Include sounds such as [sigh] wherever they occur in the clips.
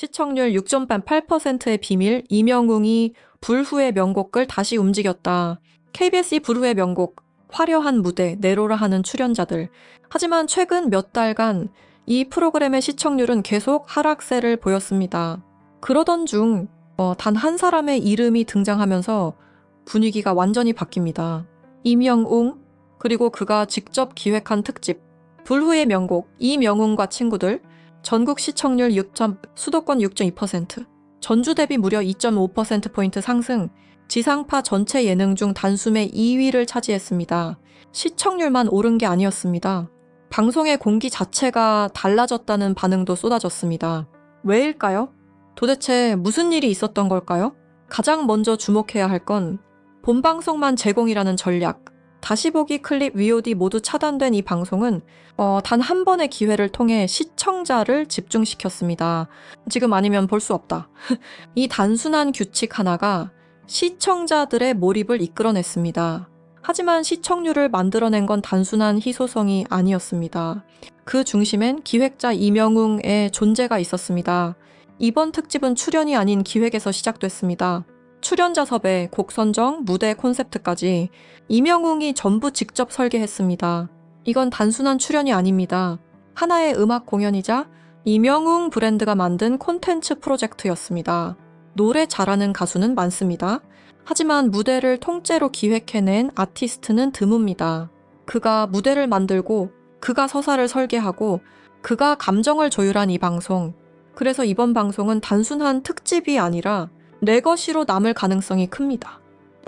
시청률 6.8%의 비밀 이명웅이 불후의 명곡을 다시 움직였다. KBS 불후의 명곡 화려한 무대 내로라 하는 출연자들. 하지만 최근 몇 달간 이 프로그램의 시청률은 계속 하락세를 보였습니다. 그러던 중 어, 단한 사람의 이름이 등장하면서 분위기가 완전히 바뀝니다. 이명웅 그리고 그가 직접 기획한 특집 불후의 명곡 이명웅과 친구들 전국 시청률 6. 수도권 6.2% 전주 대비 무려 2.5%포인트 상승 지상파 전체 예능 중 단숨에 2위를 차지했습니다. 시청률만 오른 게 아니었습니다. 방송의 공기 자체가 달라졌다는 반응도 쏟아졌습니다. 왜일까요? 도대체 무슨 일이 있었던 걸까요? 가장 먼저 주목해야 할 건 본방송만 제공이라는 전략. 다시 보기 클립 VOD 모두 차단된 이 방송은 어, 단 한 번의 기회를 통해 시청자를 집중시켰습니다. 지금 아니면 볼 수 없다. [laughs] 이 단순한 규칙 하나가 시청자들의 몰입을 이끌어냈습니다. 하지만 시청률을 만들어낸 건 단순한 희소성이 아니었습니다. 그 중심엔 기획자 이명웅의 존재가 있었습니다. 이번 특집은 출연이 아닌 기획에서 시작됐습니다. 출연자 섭외, 곡 선정, 무대 콘셉트까지 이명웅이 전부 직접 설계했습니다. 이건 단순한 출연이 아닙니다. 하나의 음악 공연이자 이명웅 브랜드가 만든 콘텐츠 프로젝트였습니다. 노래 잘하는 가수는 많습니다. 하지만 무대를 통째로 기획해낸 아티스트는 드뭅니다. 그가 무대를 만들고, 그가 서사를 설계하고, 그가 감정을 조율한 이 방송. 그래서 이번 방송은 단순한 특집이 아니라 내 것이로 남을 가능성이 큽니다.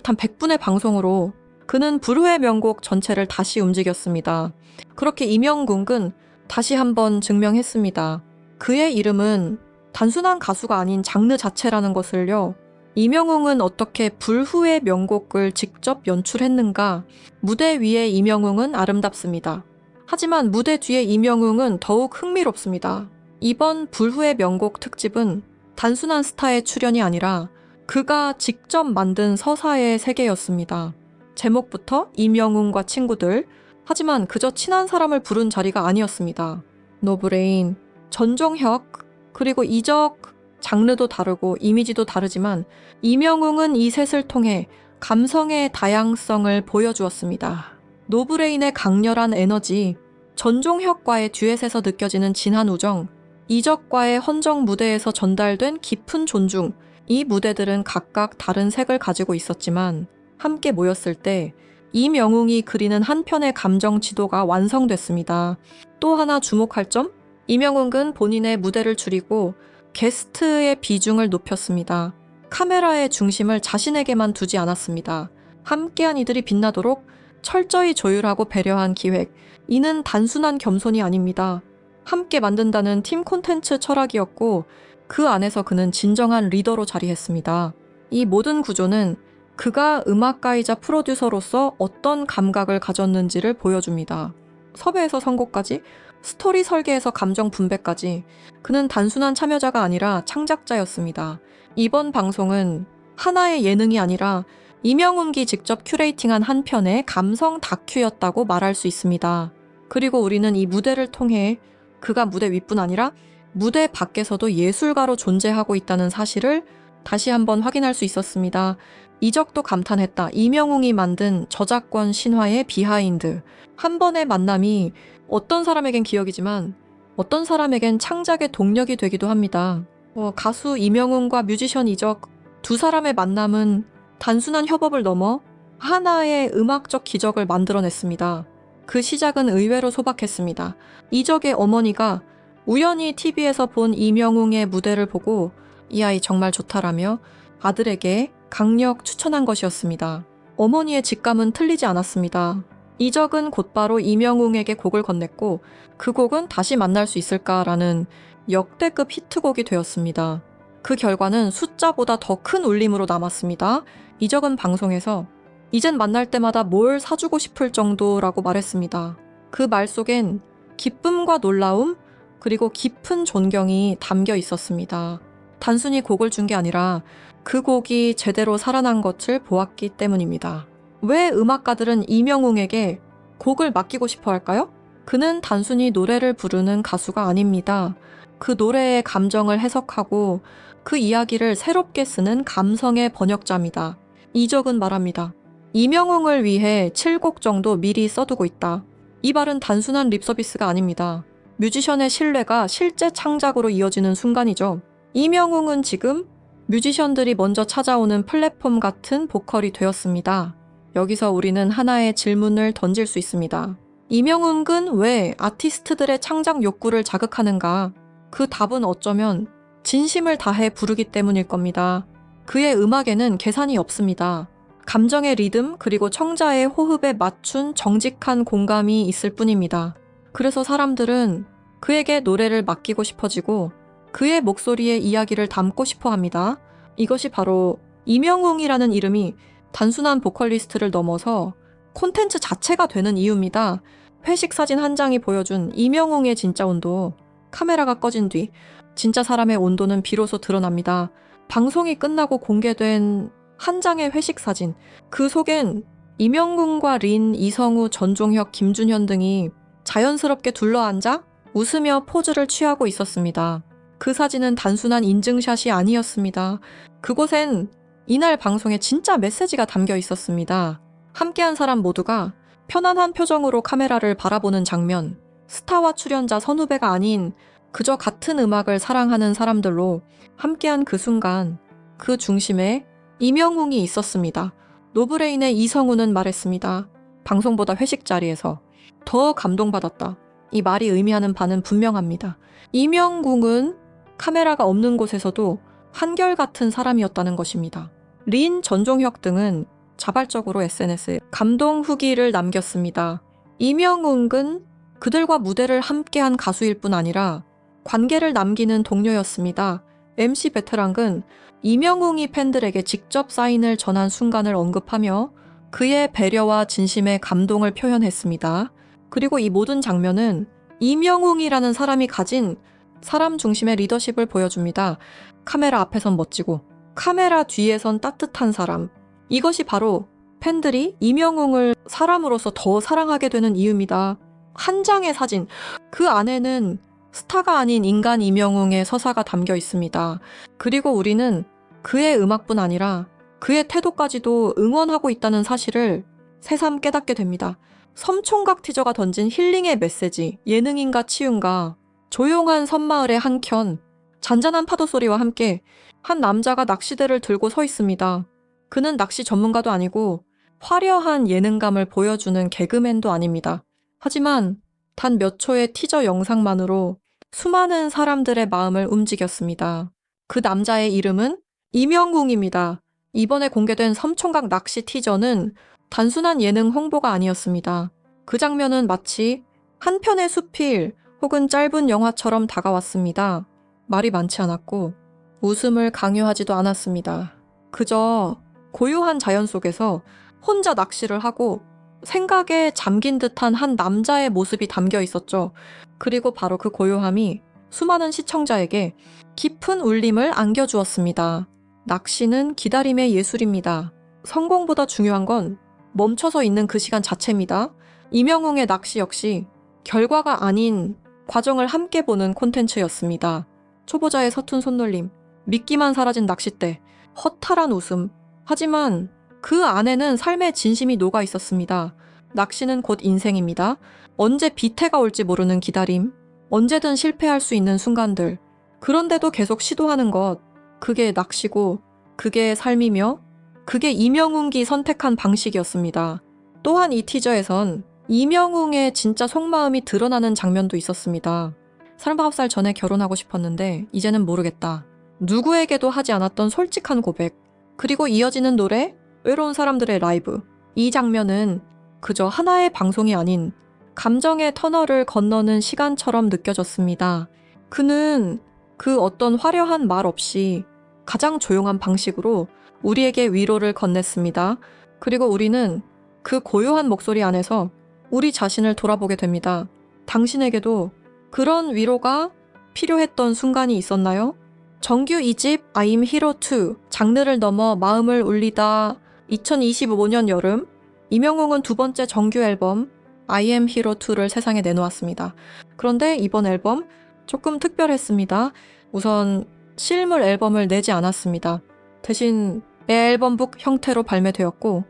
단 100분의 방송으로 그는 불후의 명곡 전체를 다시 움직였습니다. 그렇게 이명궁은 다시 한번 증명했습니다. 그의 이름은 단순한 가수가 아닌 장르 자체라는 것을요. 이명웅은 어떻게 불후의 명곡을 직접 연출했는가? 무대 위에 이명웅은 아름답습니다. 하지만 무대 뒤에 이명웅은 더욱 흥미롭습니다. 이번 불후의 명곡 특집은 단순한 스타의 출연이 아니라 그가 직접 만든 서사의 세계였습니다. 제목부터 이명웅과 친구들, 하지만 그저 친한 사람을 부른 자리가 아니었습니다. 노브레인, 전종혁, 그리고 이적, 장르도 다르고 이미지도 다르지만 이명웅은 이 셋을 통해 감성의 다양성을 보여주었습니다. 노브레인의 강렬한 에너지, 전종혁과의 듀엣에서 느껴지는 진한 우정, 이적과의 헌정 무대에서 전달된 깊은 존중, 이 무대들은 각각 다른 색을 가지고 있었지만 함께 모였을 때 이명웅이 그리는 한 편의 감정 지도가 완성됐습니다. 또 하나 주목할 점? 이명웅은 본인의 무대를 줄이고 게스트의 비중을 높였습니다. 카메라의 중심을 자신에게만 두지 않았습니다. 함께한 이들이 빛나도록 철저히 조율하고 배려한 기획. 이는 단순한 겸손이 아닙니다. 함께 만든다는 팀 콘텐츠 철학이었고 그 안에서 그는 진정한 리더로 자리했습니다. 이 모든 구조는 그가 음악가이자 프로듀서로서 어떤 감각을 가졌는지를 보여줍니다. 섭외에서 선곡까지, 스토리 설계에서 감정 분배까지 그는 단순한 참여자가 아니라 창작자였습니다. 이번 방송은 하나의 예능이 아니라 이명웅기 직접 큐레이팅한 한 편의 감성 다큐였다고 말할 수 있습니다. 그리고 우리는 이 무대를 통해 그가 무대 윗뿐 아니라 무대 밖에서도 예술가로 존재하고 있다는 사실을 다시 한번 확인할 수 있었습니다. 이적도 감탄했다. 이명웅이 만든 저작권 신화의 비하인드. 한 번의 만남이 어떤 사람에겐 기억이지만 어떤 사람에겐 창작의 동력이 되기도 합니다. 어, 가수 이명웅과 뮤지션 이적 두 사람의 만남은 단순한 협업을 넘어 하나의 음악적 기적을 만들어냈습니다. 그 시작은 의외로 소박했습니다. 이적의 어머니가 우연히 TV에서 본 이명웅의 무대를 보고 이 아이 정말 좋다라며 아들에게 강력 추천한 것이었습니다. 어머니의 직감은 틀리지 않았습니다. 이적은 곧바로 이명웅에게 곡을 건넸고 그 곡은 다시 만날 수 있을까라는 역대급 히트곡이 되었습니다. 그 결과는 숫자보다 더 큰 울림으로 남았습니다. 이적은 방송에서 이젠 만날 때마다 뭘 사주고 싶을 정도라고 말했습니다. 그 말 속엔 기쁨과 놀라움, 그리고 깊은 존경이 담겨 있었습니다. 단순히 곡을 준 게 아니라 그 곡이 제대로 살아난 것을 보았기 때문입니다. 왜 음악가들은 이명웅에게 곡을 맡기고 싶어 할까요? 그는 단순히 노래를 부르는 가수가 아닙니다. 그 노래의 감정을 해석하고 그 이야기를 새롭게 쓰는 감성의 번역자입니다. 이적은 말합니다. 이명웅을 위해 7곡 정도 미리 써두고 있다. 이 말은 단순한 립 서비스가 아닙니다. 뮤지션의 신뢰가 실제 창작으로 이어지는 순간이죠. 이명웅은 지금 뮤지션들이 먼저 찾아오는 플랫폼 같은 보컬이 되었습니다. 여기서 우리는 하나의 질문을 던질 수 있습니다. 이명웅은 왜 아티스트들의 창작 욕구를 자극하는가? 그 답은 어쩌면 진심을 다해 부르기 때문일 겁니다. 그의 음악에는 계산이 없습니다. 감정의 리듬 그리고 청자의 호흡에 맞춘 정직한 공감이 있을 뿐입니다. 그래서 사람들은 그에게 노래를 맡기고 싶어지고 그의 목소리에 이야기를 담고 싶어 합니다. 이것이 바로 이명웅이라는 이름이 단순한 보컬리스트를 넘어서 콘텐츠 자체가 되는 이유입니다. 회식 사진 한 장이 보여준 이명웅의 진짜 온도. 카메라가 꺼진 뒤 진짜 사람의 온도는 비로소 드러납니다. 방송이 끝나고 공개된 한 장의 회식 사진. 그 속엔 이명궁과 린, 이성우, 전종혁, 김준현 등이 자연스럽게 둘러앉아 웃으며 포즈를 취하고 있었습니다. 그 사진은 단순한 인증샷이 아니었습니다. 그곳엔 이날 방송에 진짜 메시지가 담겨 있었습니다. 함께한 사람 모두가 편안한 표정으로 카메라를 바라보는 장면, 스타와 출연자 선후배가 아닌 그저 같은 음악을 사랑하는 사람들로 함께한 그 순간, 그 중심에 이명웅이 있었습니다. 노브레인의 이성우는 말했습니다. 방송보다 회식 자리에서 더 감동받았다. 이 말이 의미하는 바는 분명합니다. 이명궁은 카메라가 없는 곳에서도 한결같은 사람이었다는 것입니다. 린, 전종혁 등은 자발적으로 SNS에 감동 후기를 남겼습니다. 이명웅은 그들과 무대를 함께한 가수일 뿐 아니라 관계를 남기는 동료였습니다. MC 베테랑은 이명웅이 팬들에게 직접 사인을 전한 순간을 언급하며 그의 배려와 진심의 감동을 표현했습니다. 그리고 이 모든 장면은 이명웅이라는 사람이 가진 사람 중심의 리더십을 보여줍니다. 카메라 앞에선 멋지고 카메라 뒤에선 따뜻한 사람. 이것이 바로 팬들이 이명웅을 사람으로서 더 사랑하게 되는 이유입니다. 한 장의 사진, 그 안에는 스타가 아닌 인간 이명웅의 서사가 담겨 있습니다. 그리고 우리는 그의 음악뿐 아니라 그의 태도까지도 응원하고 있다는 사실을 새삼 깨닫게 됩니다. 섬총각 티저가 던진 힐링의 메시지, 예능인가 치윤가, 조용한 섬마을의 한켠, 잔잔한 파도 소리와 함께 한 남자가 낚시대를 들고 서 있습니다. 그는 낚시 전문가도 아니고 화려한 예능감을 보여주는 개그맨도 아닙니다. 하지만 단 몇 초의 티저 영상만으로 수많은 사람들의 마음을 움직였습니다. 그 남자의 이름은 이명궁입니다. 이번에 공개된 섬총각 낚시 티저는 단순한 예능 홍보가 아니었습니다. 그 장면은 마치 한 편의 수필 혹은 짧은 영화처럼 다가왔습니다. 말이 많지 않았고 웃음을 강요하지도 않았습니다. 그저 고요한 자연 속에서 혼자 낚시를 하고 생각에 잠긴 듯한 한 남자의 모습이 담겨 있었죠. 그리고 바로 그 고요함이 수많은 시청자에게 깊은 울림을 안겨주었습니다. 낚시는 기다림의 예술입니다. 성공보다 중요한 건 멈춰서 있는 그 시간 자체입니다. 이명웅의 낚시 역시 결과가 아닌 과정을 함께 보는 콘텐츠였습니다. 초보자의 서툰 손놀림, 미끼만 사라진 낚싯대, 허탈한 웃음. 하지만 그 안에는 삶의 진심이 녹아 있었습니다. 낚시는 곧 인생입니다. 언제 비태가 올지 모르는 기다림, 언제든 실패할 수 있는 순간들. 그런데도 계속 시도하는 것. 그게 낚시고, 그게 삶이며, 그게 이명웅기 선택한 방식이었습니다. 또한 이 티저에선 이명웅의 진짜 속마음이 드러나는 장면도 있었습니다. 39살 전에 결혼하고 싶었는데, 이제는 모르겠다. 누구에게도 하지 않았던 솔직한 고백. 그리고 이어지는 노래, 외로운 사람들의 라이브. 이 장면은 그저 하나의 방송이 아닌 감정의 터널을 건너는 시간처럼 느껴졌습니다. 그는 그 어떤 화려한 말 없이 가장 조용한 방식으로 우리에게 위로를 건넸습니다. 그리고 우리는 그 고요한 목소리 안에서 우리 자신을 돌아보게 됩니다. 당신에게도 그런 위로가 필요했던 순간이 있었나요? 정규 2집 I'm Hero 2 장르를 넘어 마음을 울리다 2025년 여름 이명웅은 두 번째 정규 앨범 I Am Hero 2를 세상에 내놓았습니다. 그런데 이번 앨범 조금 특별했습니다. 우선 실물 앨범을 내지 않았습니다. 대신 앨범북 형태로 발매되었고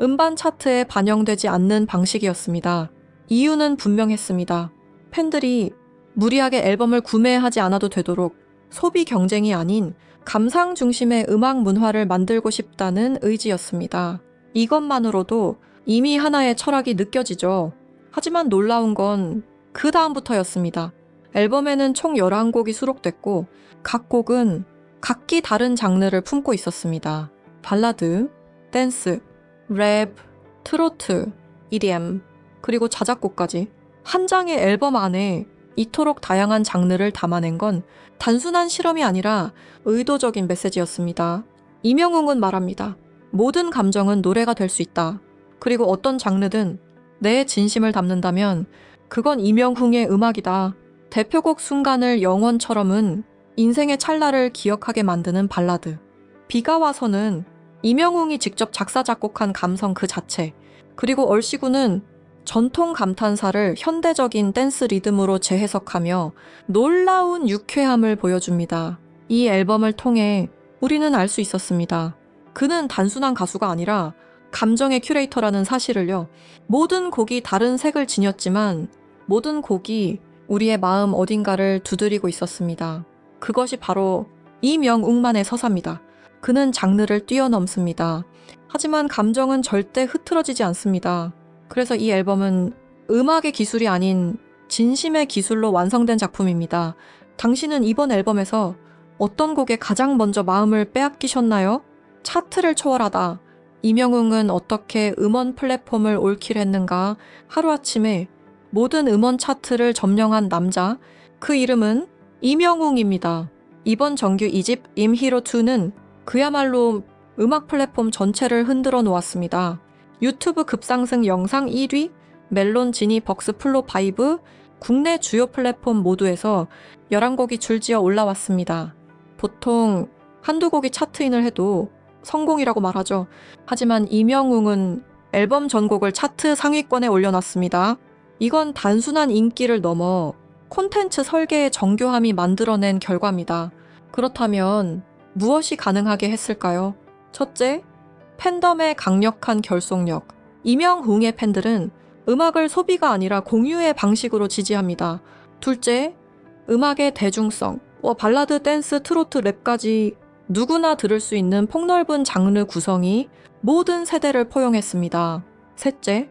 음반 차트에 반영되지 않는 방식이었습니다. 이유는 분명했습니다. 팬들이 무리하게 앨범을 구매하지 않아도 되도록 소비 경쟁이 아닌 감상 중심의 음악 문화를 만들고 싶다는 의지였습니다. 이것만으로도 이미 하나의 철학이 느껴지죠. 하지만 놀라운 건 그 다음부터였습니다. 앨범에는 총 11곡이 수록됐고 각 곡은 각기 다른 장르를 품고 있었습니다. 발라드, 댄스, 랩, 트로트, EDM, 그리고 자작곡까지 한 장의 앨범 안에 이토록 다양한 장르를 담아낸 건 단순한 실험이 아니라 의도적인 메시지였습니다. 이명웅은 말합니다. 모든 감정은 노래가 될 수 있다. 그리고 어떤 장르든 내 진심을 담는다면 그건 이명웅의 음악이다. 대표곡 순간을 영원처럼은 인생의 찰나를 기억하게 만드는 발라드. 비가 와서는 이명웅이 직접 작사 작곡한 감성 그 자체. 그리고 얼씨구는 전통 감탄사를 현대적인 댄스 리듬으로 재해석하며 놀라운 유쾌함을 보여줍니다. 이 앨범을 통해 우리는 알 수 있었습니다. 그는 단순한 가수가 아니라 감정의 큐레이터라는 사실을요. 모든 곡이 다른 색을 지녔지만 모든 곡이 우리의 마음 어딘가를 두드리고 있었습니다. 그것이 바로 이명웅만의 서사입니다. 그는 장르를 뛰어넘습니다. 하지만 감정은 절대 흐트러지지 않습니다. 그래서 이 앨범은 음악의 기술이 아닌 진심의 기술로 완성된 작품입니다. 당신은 이번 앨범에서 어떤 곡에 가장 먼저 마음을 빼앗기셨나요? 차트를 초월하다. 이명웅은 어떻게 음원 플랫폼을 올킬했는가? 하루아침에 모든 음원 차트를 점령한 남자. 그 이름은 이명웅입니다. 이번 정규 2집 임히로2는 그야말로 음악 플랫폼 전체를 흔들어 놓았습니다. 유튜브 급상승 영상 1위, 멜론 지니 벅스 플로 5, 국내 주요 플랫폼 모두에서 11곡이 줄지어 올라왔습니다. 보통 한두 곡이 차트인을 해도 성공이라고 말하죠. 하지만 이명웅은 앨범 전곡을 차트 상위권에 올려놨습니다. 이건 단순한 인기를 넘어 콘텐츠 설계의 정교함이 만들어낸 결과입니다. 그렇다면 무엇이 가능하게 했을까요? 첫째, 팬덤의 강력한 결속력. 이명웅의 팬들은 음악을 소비가 아니라 공유의 방식으로 지지합니다. 둘째, 음악의 대중성. 뭐 발라드, 댄스, 트로트, 랩까지 누구나 들을 수 있는 폭넓은 장르 구성이 모든 세대를 포용했습니다. 셋째,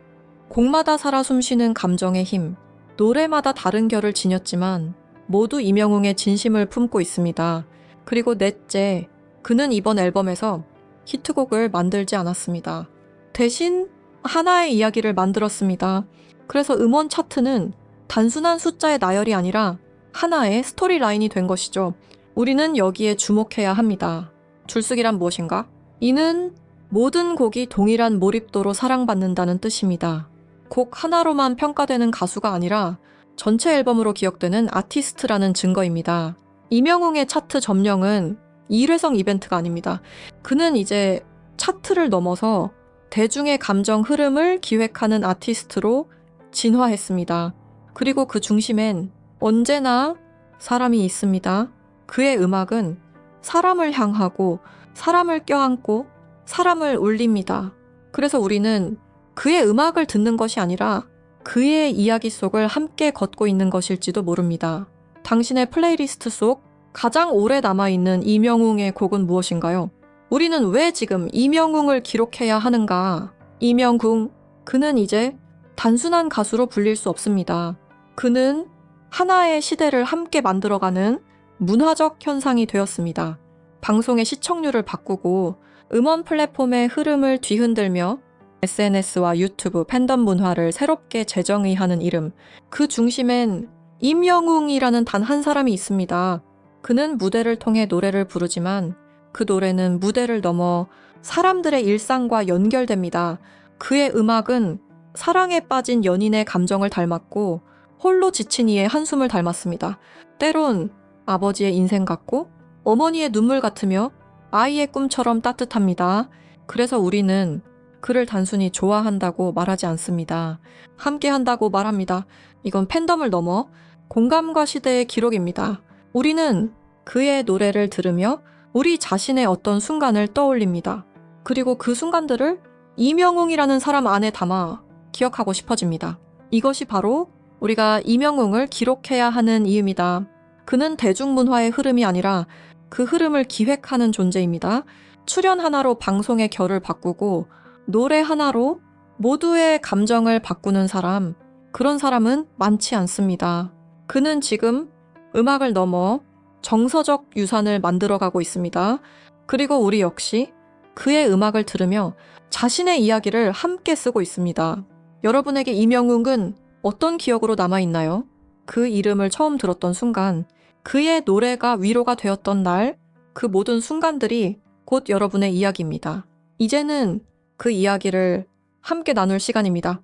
곡마다 살아 숨쉬는 감정의 힘. 노래마다 다른 결을 지녔지만 모두 이명웅의 진심을 품고 있습니다. 그리고 넷째, 그는 이번 앨범에서 히트곡을 만들지 않았습니다. 대신 하나의 이야기를 만들었습니다. 그래서 음원 차트는 단순한 숫자의 나열이 아니라 하나의 스토리라인이 된 것이죠. 우리는 여기에 주목해야 합니다. 줄쓰기란 무엇인가? 이는 모든 곡이 동일한 몰입도로 사랑받는다는 뜻입니다. 곡 하나로만 평가되는 가수가 아니라 전체 앨범으로 기억되는 아티스트라는 증거입니다. 이명웅의 차트 점령은 일회성 이벤트가 아닙니다. 그는 이제 차트를 넘어서 대중의 감정 흐름을 기획하는 아티스트로 진화했습니다. 그리고 그 중심엔 언제나 사람이 있습니다. 그의 음악은 사람을 향하고 사람을 껴안고 사람을 울립니다. 그래서 우리는 그의 음악을 듣는 것이 아니라 그의 이야기 속을 함께 걷고 있는 것일지도 모릅니다. 당신의 플레이리스트 속 가장 오래 남아있는 이명웅의 곡은 무엇인가요? 우리는 왜 지금 이명웅을 기록해야 하는가? 이명궁, 그는 이제 단순한 가수로 불릴 수 없습니다. 그는 하나의 시대를 함께 만들어가는 문화적 현상이 되었습니다. 방송의 시청률을 바꾸고 음원 플랫폼의 흐름을 뒤흔들며 SNS와 유튜브 팬덤 문화를 새롭게 재정의하는 이름. 그 중심엔 임영웅이라는 단 한 사람이 있습니다. 그는 무대를 통해 노래를 부르지만 그 노래는 무대를 넘어 사람들의 일상과 연결됩니다. 그의 음악은 사랑에 빠진 연인의 감정을 닮았고 홀로 지친 이의 한숨을 닮았습니다. 때론 아버지의 인생 같고 어머니의 눈물 같으며 아이의 꿈처럼 따뜻합니다. 그래서 우리는 그를 단순히 좋아한다고 말하지 않습니다. 함께 한다고 말합니다. 이건 팬덤을 넘어 공감과 시대의 기록입니다. 우리는 그의 노래를 들으며 우리 자신의 어떤 순간을 떠올립니다. 그리고 그 순간들을 이명웅이라는 사람 안에 담아 기억하고 싶어집니다. 이것이 바로 우리가 이명웅을 기록해야 하는 이유입니다. 그는 대중문화의 흐름이 아니라 그 흐름을 기획하는 존재입니다. 출연 하나로 방송의 결을 바꾸고 노래 하나로 모두의 감정을 바꾸는 사람, 그런 사람은 많지 않습니다. 그는 지금 음악을 넘어 정서적 유산을 만들어가고 있습니다. 그리고 우리 역시 그의 음악을 들으며 자신의 이야기를 함께 쓰고 있습니다. 여러분에게 이명웅은 어떤 기억으로 남아있나요? 그 이름을 처음 들었던 순간, 그의 노래가 위로가 되었던 날, 그 모든 순간들이 곧 여러분의 이야기입니다. 이제는 그 이야기를 함께 나눌 시간입니다.